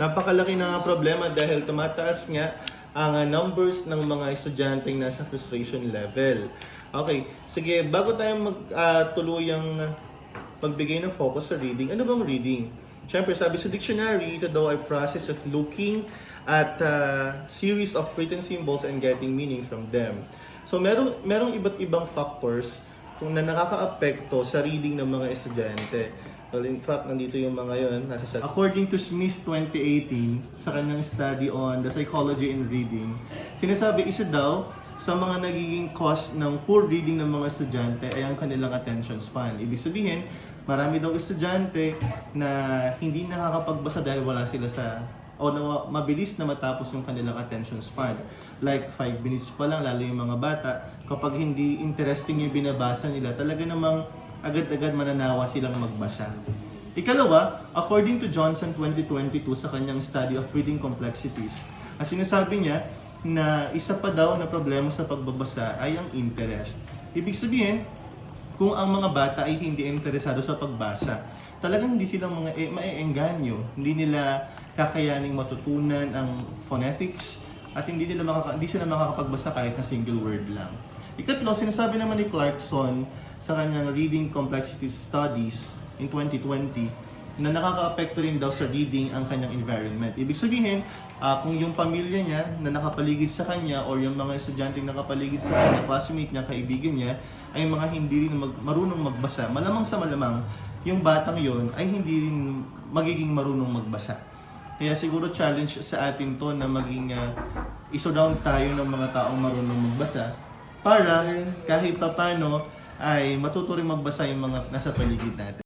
Napakalaki na problema dahil tumataas nga ang uh, numbers ng mga estudyanteng nasa frustration level. Okay, sige, bago tayo mag uh, tuluyang magbigay ng focus sa reading, ano bang reading? Siyempre, sabi sa dictionary, ito daw ay process of looking at uh, series of written symbols and getting meaning from them. So, merong, merong iba't ibang factors kung na nakaka-apekto sa reading ng mga estudyante. Well, in fact, nandito yung mga yun. Nasa sa According to Smith 2018, sa kanyang study on the psychology in reading, sinasabi isa daw sa mga nagiging cause ng poor reading ng mga estudyante ay ang kanilang attention span. Ibig sabihin, marami daw estudyante na hindi nakakapagbasa dahil wala sila sa o na mabilis na matapos yung kanilang attention span. Like 5 minutes pa lang, lalo yung mga bata, kapag hindi interesting yung binabasa nila, talaga namang agad-agad mananawa silang magbasa. Ikalawa, according to Johnson 2022 sa kanyang study of reading complexities, ang sinasabi niya na isa pa daw na problema sa pagbabasa ay ang interest. Ibig sabihin, kung ang mga bata ay hindi interesado sa pagbasa, talagang hindi sila mga e, maeengganyo. Hindi nila kakayaning matutunan ang phonetics at hindi nila makaka, hindi sila makakapagbasa kahit na single word lang. Ikatlo, sinasabi naman ni Clarkson sa kanyang Reading Complexity Studies in 2020 na nakaka-apekto rin daw sa reading ang kanyang environment. Ibig sabihin, ah, kung yung pamilya niya na nakapaligid sa kanya or yung mga estudyanteng nakapaligid sa kanya, classmate niya, kaibigan niya, ay mga hindi rin mag, marunong magbasa, malamang sa malamang, yung batang yon ay hindi rin magiging marunong magbasa. Kaya siguro challenge sa atin to na maging uh, isurround tayo ng mga taong marunong magbasa para kahit papano ay matuto rin magbasa yung mga nasa paligid natin.